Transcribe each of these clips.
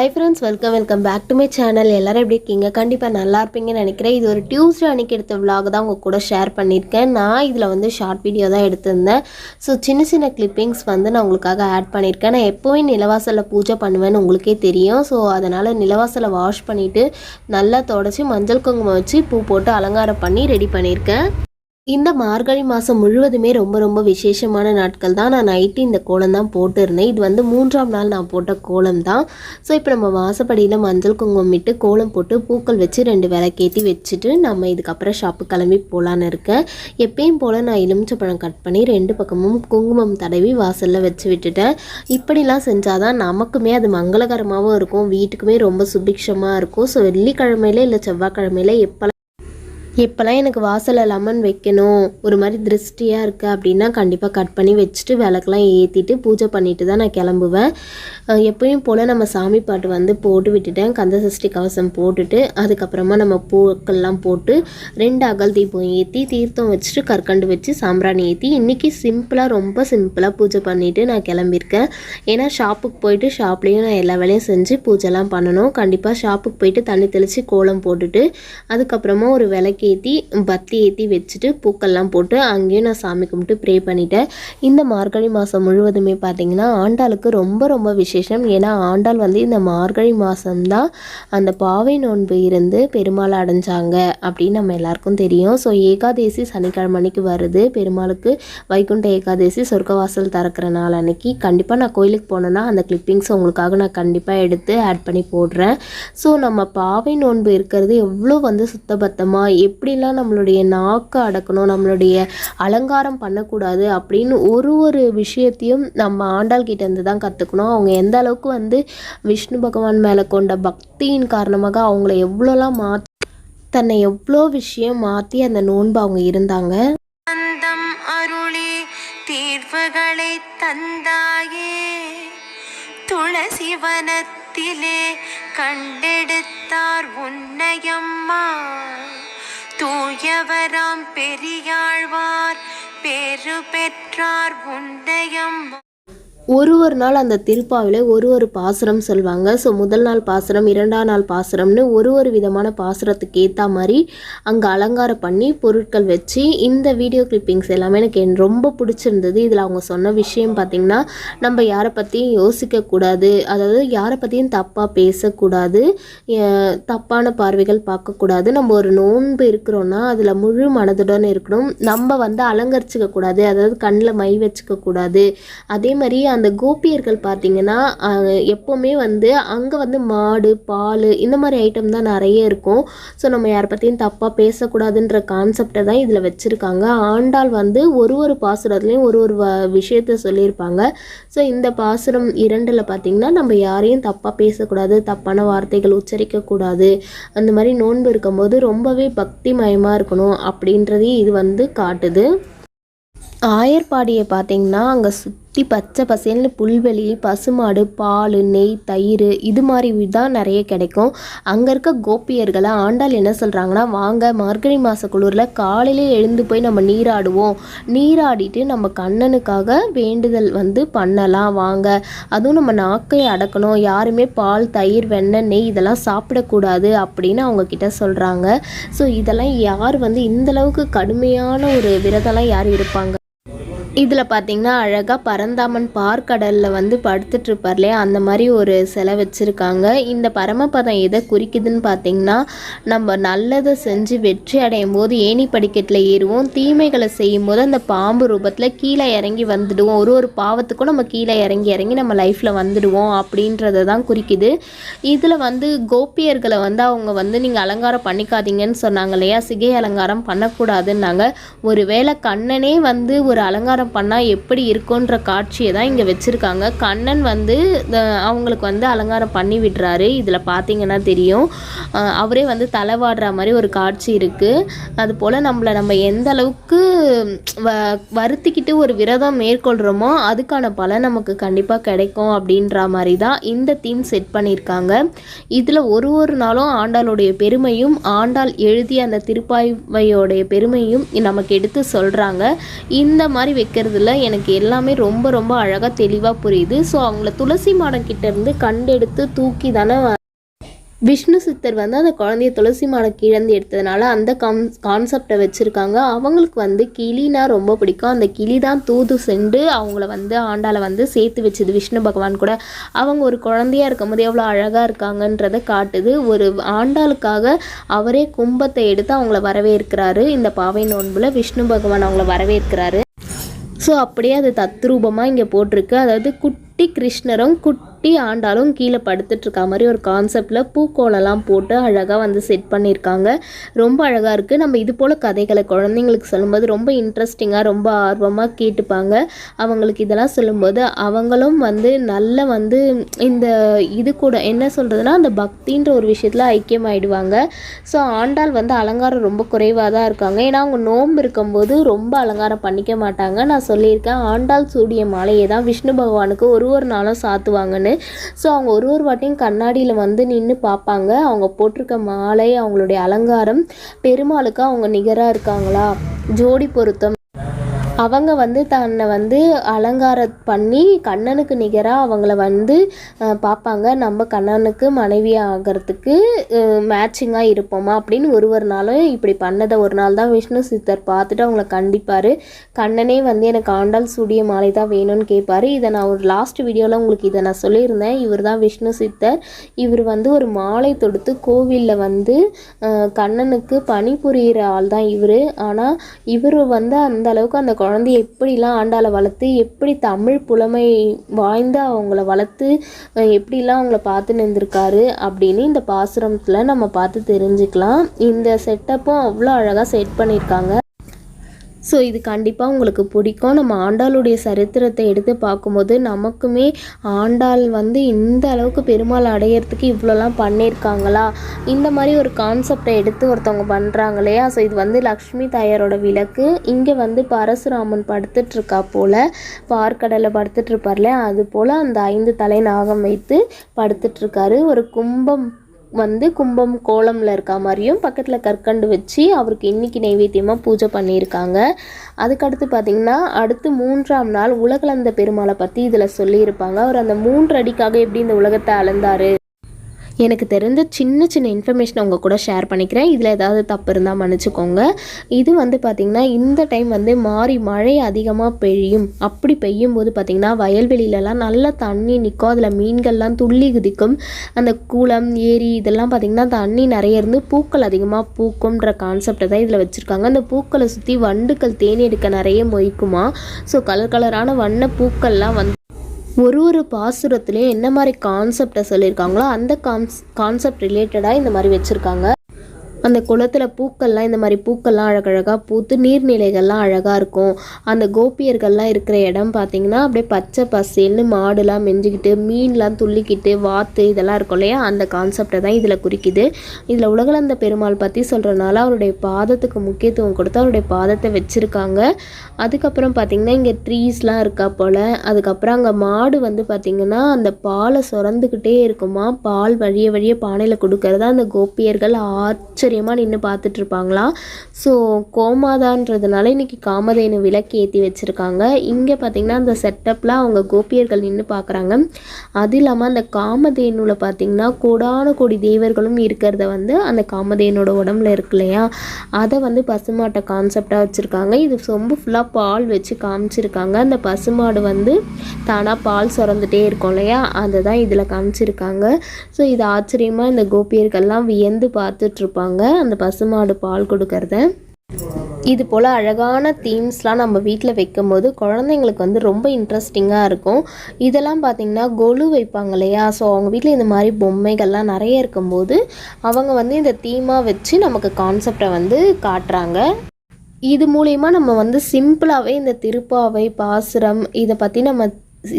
Hi friends welcome welcome back to my channel எல்லோரும் எப்படி இருக்கீங்க? கண்டிப்பாக நல்லா இருப்பீங்கன்னு நினைக்கிறேன். இது ஒரு டியூஸ்டே அன்னைக்கு எடுத்த vlog தான் உங்கள் கூட ஷேர் பண்ணியிருக்கேன். நான் இதில் வந்து ஷார்ட் வீடியோ தான் எடுத்திருந்தேன். ஸோ சின்ன சின்ன கிளிப்பிங்ஸ் வந்து நான் உங்களுக்காக ஆட் பண்ணியிருக்கேன். நான் எப்போவும் நிலவாசலில் பூஜை பண்ணுவேன்னு உங்களுக்கே தெரியும். ஸோ அதனால் நிலவாசலை வாஷ் பண்ணிவிட்டு நல்லா தொடச்சி மஞ்சள் குங்குமம் வச்சு பூ போட்டு அலங்காரம் பண்ணி ரெடி பண்ணியிருக்கேன். இந்த மார்கழி மாதம் முழுவதுமே ரொம்ப ரொம்ப விசேஷமான நாட்கள் தான். நான் நைட்டு இந்த கோலம் தான் போட்டிருந்தேன். இது வந்து மூன்றாம் நாள் நான் போட்ட கோலம் தான். ஸோ இப்போ நம்ம வாசப்படியில் மஞ்சள் குங்குமம் இட்டு கோலம் போட்டு பூக்கள் வச்சு ரெண்டு விளக்கேற்றி வச்சுட்டு நம்ம இதுக்கப்புறம் ஷாப்பு கிளம்பி போகலான்னு இருக்கேன். எப்பயும் போல் நான் எலுமிச்சப்பழம் கட் பண்ணி ரெண்டு பக்கமும் குங்குமம் தடவி வாசலில் வச்சு விட்டுட்டேன். இப்படிலாம் செஞ்சால் தான் நமக்குமே அது மங்களகரமாகவும் இருக்கும். வீட்டுக்குமே ரொம்ப சுபிக்ஷமாக இருக்கும். ஸோ வெள்ளிக்கிழமையில இல்லை செவ்வாய்க்கிழமையில எப்போ எப்போல்லாம் எனக்கு வாசலில் லெமன் வைக்கணும். ஒரு மாதிரி திருஷ்டியாக இருக்குது அப்படின்னா கண்டிப்பாக கட் பண்ணி வச்சுட்டு விளக்கெல்லாம் ஏற்றிட்டு பூஜை பண்ணிட்டு தான் நான் கிளம்புவேன். எப்பயும் போல் நம்ம சாமி பாட்டு வந்து போட்டு விட்டுட்டேன். கந்த சஷ்டி கவசம் போட்டுட்டு அதுக்கப்புறமா நம்ம பூக்கள்லாம் போட்டு ரெண்டு அகல் தீபம் ஏற்றி தீர்த்தம் வச்சுட்டு கற்கண்டு வச்சு சாம்பிராணி ஏற்றி இன்றைக்கி சிம்பிளாக ரொம்ப சிம்பிளாக பூஜை பண்ணிவிட்டு நான் கிளம்பியிருக்கேன். ஏன்னா ஷாப்புக்கு போயிட்டு ஷாப்லேயும் நான் எல்லா வேலையும் செஞ்சு பூஜைலாம் பண்ணணும். கண்டிப்பாக ஷாப்புக்கு போயிட்டு தண்ணி தெளித்து கோலம் போட்டுட்டு அதுக்கப்புறமா ஒரு விளக்கு ஏற்றி பத்தி ஏற்றி வச்சுட்டு பூக்கள்லாம் போட்டு அங்கேயும் நான் சாமி கும்பிட்டு ப்ரே பண்ணிட்டேன். இந்த மார்கழி மாதம் முழுவதுமே பார்த்திங்கன்னா ஆண்டாளுக்கு ரொம்ப ரொம்ப விசேஷம். ஏன்னா ஆண்டாள் வந்து இந்த மார்கழி மாதம்தான் அந்த பாவை நோன்பு இருந்து பெருமாள் அடைஞ்சாங்க அப்படின்னு நம்ம எல்லாருக்கும் தெரியும். ஸோ ஏகாதேசி சனிக்கிழமை அன்னைக்கு வருது. பெருமாளுக்கு வைகுண்ட ஏகாதேசி சொர்க்கவாசல் திறக்கிற நாள் அன்னைக்கு. கண்டிப்பாக நான் கோயிலுக்கு போனேன்னா அந்த கிளிப்பிங்ஸ் உங்களுக்காக நான் கண்டிப்பாக எடுத்து ஆட் பண்ணி போடுறேன். ஸோ நம்ம பாவை நோன்பு இருக்கிறது எவ்வளோ வந்து சுத்தபத்தமாக எப்படிலாம் நம்மளுடைய நாக்கை அடக்கணும் நம்மளுடைய அலங்காரம் பண்ணக்கூடாது அப்படின்னு ஒரு ஒரு விஷயத்தையும் நம்ம ஆண்டாள் கிட்டேருந்து தான் கற்றுக்கணும் அவங்க எந்த அளவுக்கு வந்து விஷ்ணு பகவான் மேலே கொண்ட பக்தியின் காரணமாக அவங்கள எவ்வளோலாம் மாற்றி தன்னை எவ்வளோ விஷயம் மாற்றி அந்த நோன்பு அவங்க இருந்தாங்க. அந்தம் அருளி தீர்வுகளை தந்தாயே. துளசி வனத்திலே கண்டெடுத்தார் உன்னையம்மா தூயவராம் பெரியாழ்வார் பேரு பெற்றார் உன்னையம்மா ஒரு ஒரு நாள் அந்த திருப்பாவில் ஒரு ஒரு பாசுரம் சொல்லுவாங்க ஸோ முதல் நாள் பாசுரம் இரண்டாம் நாள் பாசுரம்னு ஒரு ஒரு விதமான பாசுரத்துக்கு ஏற்ற மாதிரி அங்கே அலங்காரம் பண்ணி பொருட்கள் வச்சு இந்த வீடியோ கிளிப்பிங்ஸ் எல்லாமே எனக்கு என் ரொம்ப பிடிச்சிருந்தது. இதில் அவங்க சொன்ன விஷயம் பார்த்திங்கன்னா நம்ம யாரை பற்றியும் யோசிக்கக்கூடாது அதாவது யாரை பற்றியும் தப்பாக பேசக்கூடாது. தப்பான பார்வைகள் பார்க்கக்கூடாது. நம்ம ஒரு நோன்பு இருக்கிறோன்னா அதில் முழு மனதுடன் இருக்கணும். நம்ம வந்து அலங்கரிச்சிக்க கூடாது. அதாவது கண்ணில் மை வச்சுக்க கூடாது. அதே மாதிரி அந்த கோபியர்கள் பார்த்தீங்கன்னா எப்போவுமே வந்து அங்கே வந்து மாடு பால் இந்த மாதிரி ஐட்டம் தான் நிறைய இருக்கும். ஸோ நம்ம யாரை பற்றியும் தப்பாக பேசக்கூடாதுன்ற கான்செப்டை தான் இதில் வச்சுருக்காங்க. ஆண்டாள் வந்து ஒரு ஒரு பாசுரத்துலேயும் ஒரு ஒரு வ விஷயத்த சொல்லியிருப்பாங்க. ஸோ இந்த பாசுரம் இரண்டில் பார்த்தீங்கன்னா நம்ம யாரையும் தப்பாக பேசக்கூடாது தப்பான வார்த்தைகள் உச்சரிக்கக்கூடாது அந்த மாதிரி நோன்பு இருக்கும்போது ரொம்பவே பக்திமயமாக இருக்கணும் அப்படின்றதையும் இது வந்து காட்டுது. ஆயர்பாடியை பார்த்திங்கன்னா அங்கே சுற்றி பச்சை பசேல்னு புல்வெளி பசுமாடு பால் நெய் தயிர் இது மாதிரி தான் நிறைய கிடைக்கும். அங்கே இருக்க கோபியர்களை ஆண்டாள் என்ன சொல்கிறாங்கன்னா வாங்க மார்கழி மாத குளிரில் காலையிலே எழுந்து போய் நம்ம நீராடுவோம். நீராடிட்டு நம்ம கண்ணனுக்காக வேண்டுதல் வந்து பண்ணலாம். வாங்க அதுவும் நம்ம நாக்கை அடக்கணும். யாருமே பால் தயிர் வெண்ணெய் நெய் இதெல்லாம் சாப்பிடக்கூடாது அப்படின்னு அவங்க கிட்ட சொல்கிறாங்க ஸோ இதெல்லாம் யார் வந்து இந்த அளவுக்கு கடுமையான ஒரு விரதம்லாம் யார் இருப்பாங்க? இதில் பார்த்தீங்கன்னா அழகாக பரந்தாமன் பார்க்கடலில் வந்து படுத்துட்டு இருப்பார் இல்லையா அந்த மாதிரி ஒரு சிலை வச்சுருக்காங்க. இந்த பரமபதம் எதை குறிக்குதுன்னு பார்த்தீங்கன்னா நம்ம நல்லதை செஞ்சு வெற்றி அடையும் போது ஏணி படிக்கட்டில் ஏறுவோம். தீமைகளை செய்யும் போது அந்த பாம்பு ரூபத்தில் கீழே இறங்கி வந்துடுவோம். ஒரு ஒரு பாவத்துக்கும் நம்ம கீழே இறங்கி இறங்கி நம்ம லைஃப்பில் வந்துடுவோம் அப்படின்றத தான் குறிக்குது. இதில் வந்து கோபியர்களை வந்து அவங்க வந்து நீங்கள் அலங்காரம் பண்ணிக்காதீங்கன்னு சொன்னாங்க இல்லையா? சிகை அலங்காரம் பண்ணக்கூடாதுன்னாங்க. ஒருவேளை கண்ணனே வந்து ஒரு அலங்காரம் பண்ணால் எப்படி இருக்குன்ற காட்சியை தான் இங்கே வச்சுருக்காங்க. கண்ணன் வந்து அவங்களுக்கு வந்து அலங்காரம் பண்ணி விடுறாரு. இதில் பார்த்தீங்கன்னா தெரியும். அவரே வந்து தலைவாடுற மாதிரி ஒரு காட்சி இருக்குது அதுபோல் நம்மளை நம்ம எந்த அளவுக்கு வ வருத்திக்கிட்டு ஒரு விரதம் மேற்கொள்கிறோமோ அதுக்கான பலன் நமக்கு கண்டிப்பாக கிடைக்கும் அப்படின்ற மாதிரி தான் இந்த தீம் செட் பண்ணியிருக்காங்க. இதில் ஒரு ஒரு நாளும் ஆண்டாளுடைய பெருமையும் ஆண்டாள் எழுதிய அந்த திருப்பாய்வையோடைய பெருமையும் நமக்கு எடுத்து சொல்கிறாங்க இந்த மாதிரி வைக்கிறதுல எனக்கு எல்லாமே ரொம்ப ரொம்ப அழகாக தெளிவாக புரியுது. ஸோ அவங்கள துளசி மாடம் கிட்டேருந்து கண்டெடுத்து தூக்கி தானே விஷ்ணு சித்தர் வந்து அந்த குழந்தைய துளசி மாடம் கிழந்து எடுத்ததுனால அந்த கான் கான்செப்டை வச்சுருக்காங்க. அவங்களுக்கு வந்து கிளினா ரொம்ப பிடிக்கும். அந்த கிளி தான் தூது சென்று அவங்கள வந்து ஆண்டாளை வந்து சேர்த்து வச்சுது விஷ்ணு பகவான் கூட. அவங்க ஒரு குழந்தையா இருக்கும்போது எவ்வளோ அழகாக இருக்காங்கன்றதை காட்டுது. ஒரு ஆண்டாளுக்காக அவரே கும்பத்தை எடுத்து அவங்கள வரவேற்கிறாரு. இந்த பாவை நோன்பில் விஷ்ணு பகவான் அவங்கள வரவேற்கிறாரு. ஸோ அப்படியே அது தத்ரூபமாக இங்கே போட்டிருக்கு. அதாவது குட்டி கிருஷ்ணரும் குட்டி குட்டி ஆண்டாலும் கீழே படுத்துட்டு இருக்க மாதிரி ஒரு கான்செப்டில் பூக்கோலம்லாம் போட்டு அழகாக வந்து செட் பண்ணியிருக்காங்க. ரொம்ப அழகாக இருக்குது நம்ம இது போல் கதைகளை குழந்தைங்களுக்கு சொல்லும்போது ரொம்ப இன்ட்ரெஸ்டிங்காக ரொம்ப ஆர்வமாக கேட்டுப்பாங்க. அவங்களுக்கு இதெல்லாம் சொல்லும்போது அவங்களும் வந்து நல்ல வந்து இந்த இது கூட என்ன சொல்கிறதுனா அந்த பக்தின்ற ஒரு விஷயத்தில் ஐக்கியமாயிடுவாங்க. ஸோ ஆண்டாள் வந்து அலங்காரம் ரொம்ப குறைவாக தான் இருக்காங்க. ஏன்னா அவங்க நோன்பு இருக்கும்போது ரொம்ப அலங்காரம் பண்ணிக்க மாட்டாங்க. நான் சொல்லியிருக்கேன் ஆண்டாள் சூடிய மாலையை தான் விஷ்ணு பகவானுக்கு ஒரு ஒரு நாளும் சாத்துவாங்கன்னு. ஸோ அவங்க ஒரு ஒரு வாட்டியும் கண்ணாடியில் வந்து நின்று பார்ப்பாங்க. அவங்க போட்டிருக்க மாலை அவங்களுடைய அலங்காரம் பெருமாளுக்கு அவங்க நிகராக இருக்காங்களா? ஜோடி பொருத்தம். அவங்க வந்து தன்னை வந்து அலங்காரம் பண்ணி கண்ணனுக்கு நிகராக அவங்கள வந்து பார்ப்பாங்க நம்ம கண்ணனுக்கு மனைவி ஆகிறதுக்கு மேட்சிங்காக இருப்போமா? அப்படின்னு ஒரு ஒரு நாளும் இப்படி பண்ணதை ஒரு நாள் தான் விஷ்ணு சித்தர் பார்த்துட்டு அவங்கள கண்டிப்பார். கண்ணனே வந்து எனக்கு ஆண்டால் சூடிய மாலை தான் வேணும்னு கேட்பார் இதை நான் ஒரு லாஸ்ட் வீடியோவில் உங்களுக்கு இதை நான் சொல்லியிருந்தேன். இவர் தான் விஷ்ணு சித்தர். இவர் வந்து ஒரு மாலை தொடுத்து கோவிலில் வந்து கண்ணனுக்கு பணிபுரிகிற ஆள் தான் இவர். ஆனால் இவர் வந்து அந்த அளவுக்கு அந்த குழந்தைய எப்படிலாம் ஆண்டாளை வளர்த்து எப்படி தமிழ் புலமை வாய்ந்த அவங்கள வளர்த்து எப்படிலாம் அவங்கள பார்த்து நின்றுருக்காரு அப்படின்னு இந்த பாசுரத்தில் நம்ம பார்த்து தெரிஞ்சுக்கலாம். இந்த செட்டப்பும் அவ்வளோ அழகாக செட் பண்ணியிருக்காங்க. ஸோ இது கண்டிப்பாக உங்களுக்கு பிடிக்கும். நம்ம ஆண்டாளுடைய சரித்திரத்தை எடுத்து பார்க்கும்போது நமக்குமே ஆண்டாள் வந்து இந்த அளவுக்கு பெருமாள் அடையிறதுக்கு இவ்வளோலாம் பண்ணியிருக்காங்களா? இந்த மாதிரி ஒரு கான்செப்டை எடுத்து ஒருத்தவங்க பண்ணுறாங்க இல்லையா? ஸோ இது வந்து லக்ஷ்மி தாயாரோட விளக்கு. இங்கே வந்து பரசுராமன் படுத்துட்ருக்கா போல். பார்க்கடலை படுத்துட்ருப்பார்ல அது போல் அந்த ஐந்து தலை நாகம் வைத்து படுத்துட்ருக்காரு. ஒரு கும்பம் வந்து கும்பம் கோலமில் இருக்க மாதிரியும் பக்கத்தில் கற்கண்டு வச்சு அவருக்கு இன்னைக்கு நைவேத்தியமாக பூஜை பண்ணியிருக்காங்க. அதுக்கடுத்து பார்த்திங்கன்னா அடுத்து மூன்றாம் நாள் உலகளந்த பெருமாளை பற்றி இதில் சொல்லியிருப்பாங்க. அவர் அந்த மூன்று அடிக்காக எப்படி இந்த உலகத்தை அளந்தார்? எனக்கு தெரிஞ்ச சின்ன சின்ன இன்ஃபர்மேஷன் உங்கள் கூட ஷேர் பண்ணிக்கிறேன். இதில் ஏதாவது தப்பு இருந்தால் மன்னிச்சுக்கோங்க. இது வந்து பார்த்திங்கன்னா இந்த டைம் வந்து மாறி மழை அதிகமாக பெய்யும். அப்படி பெய்யும் போது பார்த்திங்கன்னா வயல்வெளியிலலாம் நல்ல தண்ணி நிற்கும் அதில் மீன்கள்லாம் துள்ளி குதிக்கும். அந்த குளம் ஏரி இதெல்லாம் பார்த்திங்கன்னா தண்ணி நிறைய இருந்து பூக்கள் அதிகமாக பூக்கும்ன்ற கான்செப்டை தான் இதில் வச்சுருக்காங்க. அந்த பூக்களை சுற்றி வண்டுக்கள் தேனி எடுக்க நிறைய மொய்க்குமா. ஸோ கலர் கலரான வண்ண பூக்கள்லாம் வந்து ஒரு ஒரு பாசுரத்துலேயும் என்ன மாதிரி கான்செப்டை சொல்லியிருக்காங்களோ அந்த கான்ஸ் கான்செப்ட் ரிலேட்டடாக இந்த மாதிரி வச்சுருக்காங்க. அந்த குளத்தில் பூக்கள்லாம் இந்த மாதிரி பூக்கள்லாம் அழகழகாக பூத்து நீர்நிலைகள்லாம் அழகாக இருக்கும். அந்த கோபியர்கள்லாம் இருக்கிற இடம் பார்த்திங்கன்னா அப்படியே பச்சை பசேல்னு மாடுலாம் மெஞ்சிக்கிட்டு மீன்லாம் துள்ளிக்கிட்டு வாத்து இதெல்லாம் இருக்கும் இல்லையா? அந்த கான்செப்டை தான் இதில் குறிக்குது. இதில் உலகளந்த பெருமாள் பற்றி சொல்கிறனால அவருடைய பாதத்துக்கு முக்கியத்துவம் கொடுத்து அவருடைய பாதத்தை வச்சுருக்காங்க. அதுக்கப்புறம் பார்த்திங்கன்னா இங்கே ட்ரீஸ்லாம் இருக்கா போல். அதுக்கப்புறம் அங்கே மாடு வந்து பார்த்திங்கன்னா அந்த பாலை சுரந்துக்கிட்டே இருக்குமா? பால் வழிய வழிய பானையில் கொடுக்கறத அந்த கோபியர்கள் ஆச்சரியமாக நின்று பார்த்துட்ருப்பாங்களாம் ஸோ கோமாதான்றதுனால இன்றைக்கி காமதேனு விளக்கு ஏற்றி வச்சுருக்காங்க. இங்கே பார்த்திங்கன்னா அந்த செட்டப்பில் அவங்க கோபியர்கள் நின்று பார்க்குறாங்க அது இல்லாமல் அந்த காமதேனுவில் பார்த்திங்கன்னா கோடான கோடி தேவர்களும் இருக்கிறத வந்து அந்த காமதேனோட உடம்புல இருக்கு இல்லையா? அதை வந்து பசுமாட்டை கான்செப்டாக வச்சுருக்காங்க. இது சொம்பு ஃபுல்லாக பால் வச்சு காமிச்சிருக்காங்க. அந்த பசுமாடு வந்து தானாக பால் சுரந்துட்டே இருக்கும் இல்லையா? அதை தான் இதில் காமிச்சிருக்காங்க. ஸோ இது ஆச்சரியமாக இந்த கோபியர்கள்லாம் வியந்து பார்த்துட்ருப்பாங்க. அந்த பசுமாடு பால் கொடுக்கறத. இது போல் அழகான தீம்ஸ்லாம் நம்ம வீட்டில் வைக்கும் போது குழந்தைங்களுக்கு வந்து ரொம்ப இன்ட்ரெஸ்டிங்காக இருக்கும். இதெல்லாம் பார்த்திங்கன்னா கொலு வைப்பாங்க இல்லையா? ஸோ அவங்க வீட்டில் இந்த மாதிரி பொம்மைகள்லாம் நிறைய இருக்கும்போது அவங்க வந்து இந்த தீமாக வச்சு நமக்கு கான்செப்டை வந்து காட்டுறாங்க. இது மூலயமா நம்ம வந்து சிம்பிளாகவே இந்த திருப்பாவை பாசுரம் இதை பற்றி நம்ம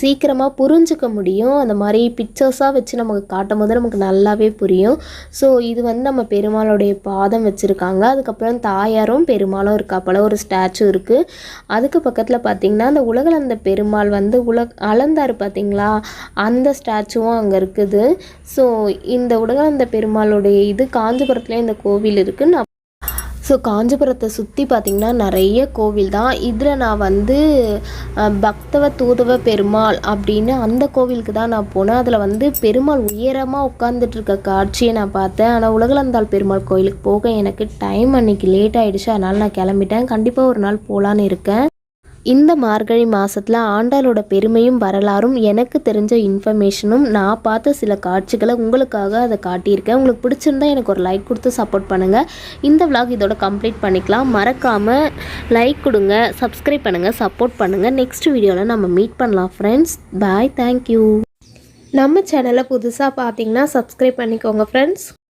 சீக்கிரமாக புரிஞ்சுக்க முடியும். அந்த மாதிரி பிக்சர்ஸாக வச்சு நமக்கு காட்டும் போது நமக்கு நல்லாவே புரியும். ஸோ இது வந்து நம்ம பெருமாளுடைய பாதம் வச்சுருக்காங்க. அதுக்கப்புறம் தாயாரும் பெருமாளும் இருக்கா போல் ஒரு ஸ்டாச்சு இருக்குது அதுக்கு பக்கத்தில் பார்த்திங்கன்னா அந்த உலகளந்த பெருமாள் வந்து உலக அளந்தார் பார்த்திங்களா அந்த ஸ்டாச்சுவும் அங்கே இருக்குது. ஸோ இந்த உலகளந்த பெருமாளுடைய இது காஞ்சிபுரத்துலேயே இந்த கோவில் இருக்குது நான் ஸோ காஞ்சிபுரத்தை சுற்றி பார்த்திங்கன்னா நிறைய கோவில் தான். இதில் நான் வந்து பக்தவ தூதவ பெருமாள் அப்படின்னு அந்த கோவிலுக்கு தான் நான் போனேன். அதில் வந்து பெருமாள் உயரமாக உட்காந்துட்ருக்க காட்சியை நான் பார்த்தேன். ஆனால் உலகளந்தாள் பெருமாள் கோயிலுக்கு போக எனக்கு டைம் அன்றைக்கி லேட் ஆகிடுச்சு அதனால் நான் கிளம்பிட்டேன். கண்டிப்பாக ஒரு நாள் போகலான்னு இருக்கேன். இந்த மார்கழி மாதத்தில் ஆண்டாளோட பெருமையும் வரலாறும் எனக்கு தெரிஞ்ச இன்ஃபர்மேஷனும் நான் பார்த்த சில காட்சிகளை உங்களுக்காக அதை காட்டியிருக்கேன். உங்களுக்கு பிடிச்சிருந்தா எனக்கு ஒரு லைக் கொடுத்து சப்போர்ட் பண்ணுங்கள் இந்த vlog இதோட கம்ப்ளீட் பண்ணிக்கலாம். மறக்காமல் லைக் கொடுங்க சப்ஸ்கிரைப் பண்ணுங்கள் சப்போர்ட் பண்ணுங்கள் நெக்ஸ்ட் வீடியோவில் நம்ம மீட் பண்ணலாம் ஃப்ரெண்ட்ஸ் பாய் தேங்க்யூ நம்ம சேனலை புதுசாக பார்த்தீங்கன்னா சப்ஸ்கிரைப் பண்ணிக்கோங்க ஃப்ரெண்ட்ஸ்